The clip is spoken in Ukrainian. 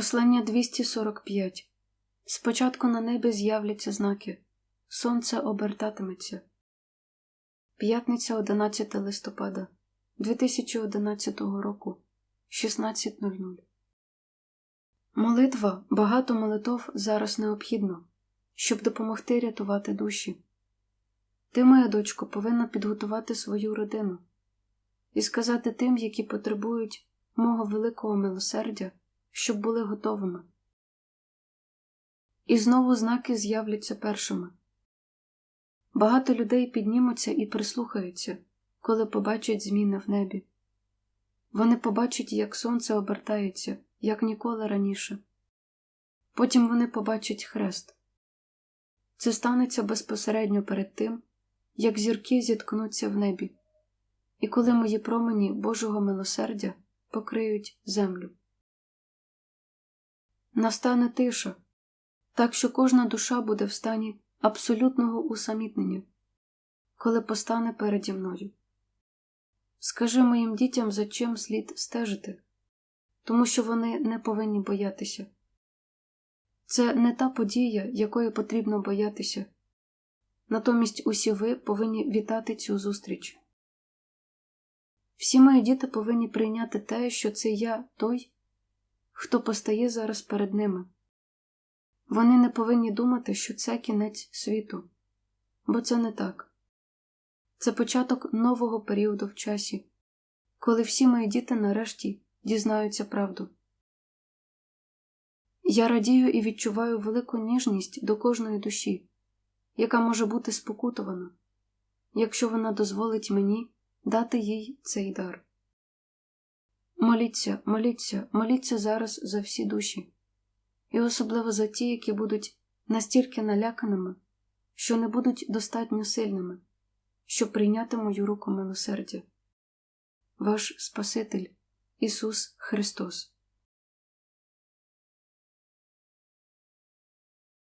Послання 245 Спочатку на небі з'являться знаки. Сонце обертатиметься. П'ятниця 11 листопада 2011 року 16.00 Молитва, багато молитов зараз необхідно, щоб допомогти рятувати душі. Ти, моя дочко, повинна підготувати свою родину і сказати тим, які потребують мого великого милосердя, щоб були готовими. І знову знаки з'являться першими. Багато людей піднімуться і прислухаються, коли побачать зміни в небі. Вони побачать, як сонце обертається, як ніколи раніше. Потім вони побачать хрест. Це станеться безпосередньо перед тим, як зірки зіткнуться в небі, і коли мої промені Божого милосердя покриють землю. Настане тиша, так що кожна душа буде в стані абсолютного усамітнення, коли постане переді мною. Скажи моїм дітям, за чим слід стежити, тому що вони не повинні боятися. Це не та подія, якої потрібно боятися, натомість усі ви повинні вітати цю зустріч. Всі мої діти повинні прийняти те, що це я той, хто постає зараз перед ними. Вони не повинні думати, що це кінець світу, бо це не так. Це початок нового періоду в часі, коли всі мої діти нарешті дізнаються правду. Я радію і відчуваю велику ніжність до кожної душі, яка може бути спокутована, якщо вона дозволить мені дати їй цей дар. Моліться, моліться, моліться зараз за всі душі, і особливо за ті, які будуть настільки наляканими, що не будуть достатньо сильними, щоб прийняти мою руку милосердя. Ваш Спаситель Ісус Христос.